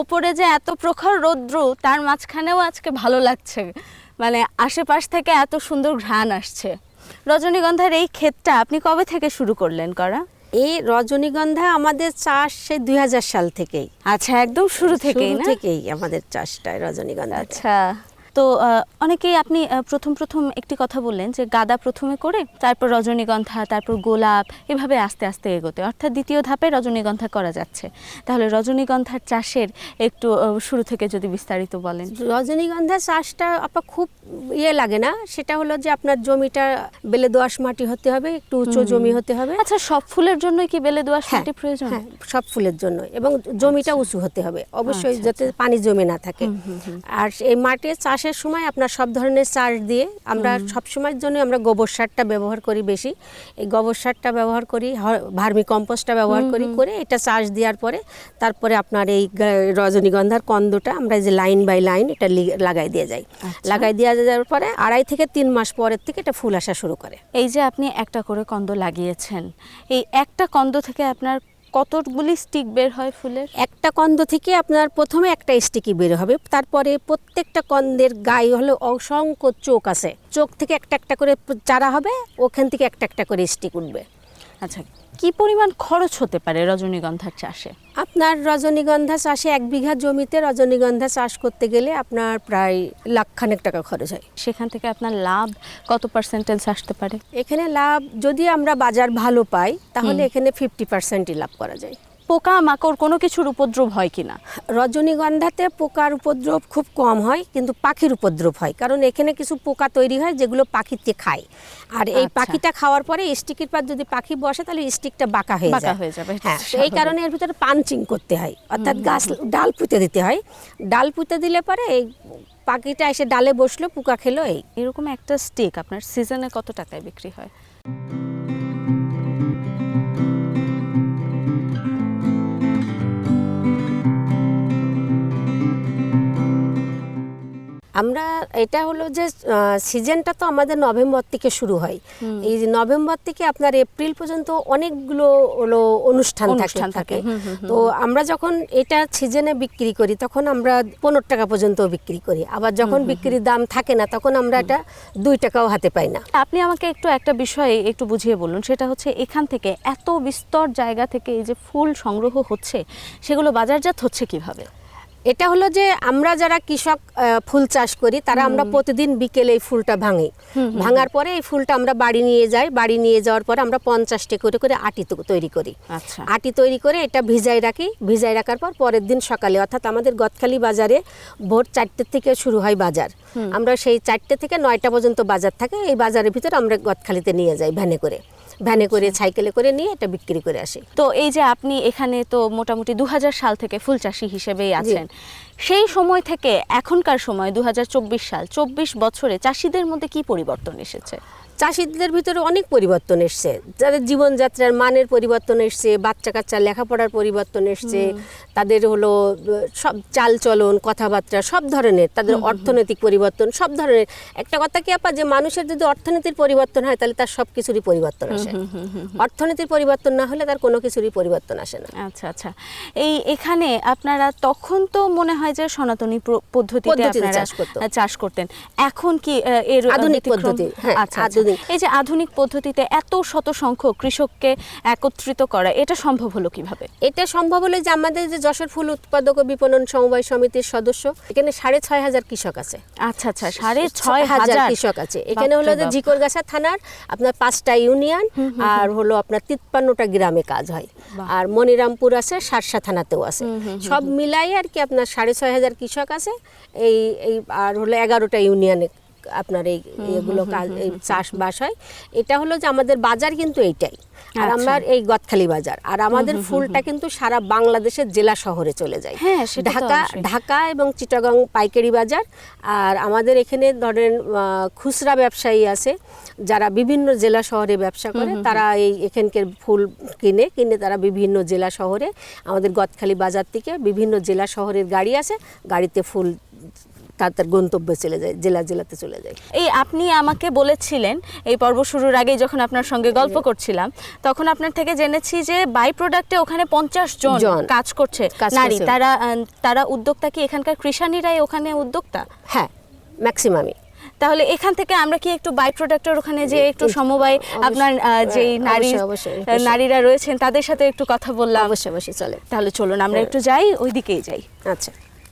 ওপরে যে এত প্রখর রৌদ্র তার মাঝখানেও আজকে ভালো লাগছে। মানে আশেপাশ থেকে এত সুন্দর ঘ্রাণ আসছে। রজনীগন্ধার এই ক্ষেতটা আপনি কবে থেকে শুরু করলেন করা? এই রজনীগন্ধা আমাদের চাষ সেই দুই হাজার সাল থেকেই। আচ্ছা একদম শুরু থেকেই শুরু থেকেই আমাদের চাষটা রজনীগন্ধা আচ্ছা। তো অনেকেই আপনি প্রথম প্রথম একটি কথা বললেন যে গাদা প্রথমে করে তারপর রজনীগন্ধা তারপর গোলাপ এভাবে আস্তে আস্তে এগোতে। অর্থাৎ দ্বিতীয় ধাপে রজনীগন্ধা করা যাচ্ছে। তাহলে রজনীগন্ধার চাষের একটু শুরু থেকে যদি বিস্তারিত বলেন। রজনীগন্ধা চাষটা আপনার খুব ইয়ে লাগে না? সেটা হলো যে আপনার জমিটা বেলে দোআঁশ মাটি হতে হবে একটু উঁচু জমি হতে হবে। আচ্ছা সব ফুলের জন্য কি বেলে দোআঁশ হ্যাঁ, মাটি প্রয়োজন? হ্যাঁ সব ফুলের জন্য এবং জমিটা উঁচু হতে হবে। অবশ্যই আচ্ছা, যাতে পানি জমে না থাকে। আর এই মাঠে চাষের সময় আপনার সব ধরনের চাষ দিয়ে আমরা সব সময়ের জন্য আমরা গোবর সারটা ব্যবহার করি বেশি। এই গোবর সারটা ব্যবহার করি ভার্মি কম্পোস্টটা ব্যবহার করি করে এটা চাষ দেওয়ার পরে তারপরে আপনার এই রজনীগন্ধার কন্দটা আমরা যে লাইন বাই লাইন এটা লাগাই দিয়ে যাই। আচ্ছা। লাগাই দেওয়া যাওয়ার পরে আড়াই থেকে তিন মাস পরের থেকে এটা ফুল আসা শুরু করে। এই যে আপনি একটা করে কন্দ লাগিয়েছেন এই একটা কন্দ থেকে আপনার কতগুলি স্টিক বের হয় ফুলের? একটা কন্দ থেকে আপনার প্রথমে একটা স্টিকই বের হবে, তারপরে প্রত্যেকটা কন্দের গায়ে হলো অসংখ্য চোখ আছে। চোখ থেকে একটা একটা করে চারা হবে, ওখান থেকে একটা একটা করে স্টিক উঠবে। আচ্ছা কি পরিমাণ খরচ হতে পারে রজনীগন্ধার চাষে? আপনার রজনীগন্ধা চাষে এক বিঘা জমিতে রজনীগন্ধা চাষ করতে গেলে আপনার প্রায় লাখখানেক টাকা খরচ হয়। সেখান থেকে আপনার লাভ কত পার্সেন্টেজ আসতে পারে? এখানে লাভ যদি আমরা বাজার ভালো পাই তাহলে এখানে ফিফটি পার্সেন্টই লাভ করা যায়। পোকা মাকড় কোনো কিছুর উপদ্রব হয় কিনা? রজনীগন্ধাতে পোকার উপদ্রব খুব কম হয় কিন্তু পাখির উপদ্রব হয়। কারণ এখানে কিছু পোকা তৈরি হয় যেগুলো পাখিতে খায়। আর এই আচ্ছা। পাখিটা খাওয়ার পরে স্টিকের পার যদি পাখি বসে তাহলে স্টিকটা বাঁকা হয়ে যায়। হয়ে এই কারণে এর ভিতরে পাঞ্চিং করতে হয়। অর্থাৎ গাছ ডাল পুঁতে দিতে হয়। ডাল পুঁতে দিলে পরে এই পাখিটা এসে ডালে বসল পোকা খেলো এই। এরকম একটা স্টিক আপনার সিজনে কত টাকায় বিক্রি হয়? আমরা এটা হলো যে সিজনটা তো আমাদের নভেম্বর থেকে শুরু হয়। এই যে নভেম্বর থেকে আপনার এপ্রিল পর্যন্ত অনেকগুলো হলো অনুষ্ঠান। থাকে তো আমরা যখন এটা সিজনে বিক্রি করি তখন আমরা পনেরো টাকা পর্যন্ত বিক্রি করি। আবার যখন বিক্রির দাম থাকে না তখন আমরা এটা দুই টাকাও হাতে পাই না। আপনি আমাকে একটু একটা বিষয় একটু বুঝিয়ে বলুন। সেটা হচ্ছে এখান থেকে এত বিস্তর জায়গা থেকে এই যে ফুল সংগ্রহ হচ্ছে সেগুলো বাজারজাত হচ্ছে কীভাবে? এটা হলো যে আমরা যারা কৃষক ফুল চাষ করি তারা আমরা প্রতিদিন বিকেলে এই ফুলটা ভাঙি। ভাঙার পরে এই ফুলটা আমরা বাড়ি নিয়ে যাই বাড়ি নিয়ে যাওয়ার পরে আমরা পঞ্চাশটা করে করে আটি তৈরি করি। আচ্ছা। আটি তৈরি করে এটা ভিজাই রাখি ভিজাই রাখার পর পরের দিন সকালে অর্থাৎ আমাদের গদখালি বাজারে ভোর চারটে থেকে শুরু হয় বাজার। আমরা সেই চারটে থেকে নয়টা পর্যন্ত বাজার থাকে এই বাজারের ভিতরে আমরা গদখালিতে নিয়ে যাই ভ্যানে করে। ভ্যানে করে সাইকেলে করে নিয়ে এটা বিক্রি করে আসি। তো এই যে আপনি এখানে তো মোটামুটি দু হাজার সাল থেকে ফুল চাষি হিসেবেই আছেন। সেই সময় থেকে এখনকার সময় দু হাজার চব্বিশ সাল চব্বিশ বছরে চাষিদের মধ্যে কি পরিবর্তন এসেছে? চাষিদের ভিতরে অনেক পরিবর্তন এসছে। যাদের জীবনযাত্রার মানের পরিবর্তন এসছে বাচ্চা কাচ্চা লেখাপড়ার পরিবর্তন এসছে তাদের হলো সব চাল চলন কথাবার্তা সব ধরনের তাদের অর্থনৈতিক পরিবর্তন সব ধরনের। একটা কথা কি আপা যে মানুষের যদি অর্থনীতির পরিবর্তন হয় তাহলে তার সব কিছুরই পরিবর্তন আসে। অর্থনীতির পরিবর্তন না হলে তার কোনো কিছুরই পরিবর্তন আসে না। আচ্ছা আচ্ছা। এই এখানে আপনারা তখন তো মনে হয় যে সনাতনী পদ্ধতিতে আপনারা চাষ করতেন। এখন কি এর আধুনিক পদ্ধতি, হ্যাঁ, আচ্ছা আচ্ছা। এই যে আধুনিক পদ্ধতিতে এত শত সংখ্যক কৃষককে একত্রিত করা এটা সম্ভব হলো কীভাবে? এটা সম্ভব হলে যে আমাদের যে যশোর ফুল উৎপাদক ও বিপণন সমবায় সমিতির সদস্য এখানে সাড়ে ছয় হাজার কৃষক আছে। আচ্ছা আচ্ছা সাড়ে ছয় হাজার কৃষক আছে। এখানে হলো যে বাপ। থানার আপনার পাঁচটা ইউনিয়ন আর হলো আপনার তিপ্পান্নটা গ্রামে কাজ হয়। আর মনিরামপুর আছে সারসা থানাতেও আছে। সব মিলাই আর কি আপনার সাড়ে ছয় হাজার কৃষক আছে। এই এই আর হলো এগারোটা ইউনিয়নে আপনার এই এগুলো চাষবাস হয়। এটা হলো যে আমাদের বাজার কিন্তু এইটাই। আর আচ্ছা। আমার এই গদখালি বাজার। আর আমাদের ফুলটা কিন্তু সারা বাংলাদেশের জেলা শহরে চলে যায়। হ্যাঁ, ঢাকা ঢাকা এবং চিটাগাং পাইকারি বাজার। আর আমাদের এখানে ধরেন খুচরা ব্যবসায়ী আছে যারা বিভিন্ন জেলা শহরে ব্যবসা করে তারা এই এখানকার ফুল কিনে কিনে তারা বিভিন্ন জেলা শহরে আমাদের গদখালি বাজার থেকে বিভিন্ন জেলা শহরের গাড়ি আছে গাড়িতে ফুল তার তার গন্তব্যে চলে যায় জেলা জেলাতে চলে যায়। এই আপনি আমাকে বলেছিলেন এই পর্ব শুরুর আগেই যখন আপনার সঙ্গে গল্প করছিলাম তখন আপনার থেকে জেনেছি যে বাই প্রোডাক্টে ওখানে পঞ্চাশ জন কাজ করছে নারী। তারা তারা উদ্যোক্তা কি এখানকার কৃষানীরাই ওখানে উদ্যোক্তা? হ্যাঁ ম্যাক্সিমামই তাহলে এখান থেকে আমরা কি একটু বাই প্রোডাক্টের ওখানে যে একটু সমবায় আপনার অবশ্যই, নারী নারীরা রয়েছেন তাদের সাথে একটু কথা বললাম। অবশ্যই অবশ্যই চলে তাহলে চলুন আমরা একটু যাই ওই দিকেই যাই। আচ্ছা।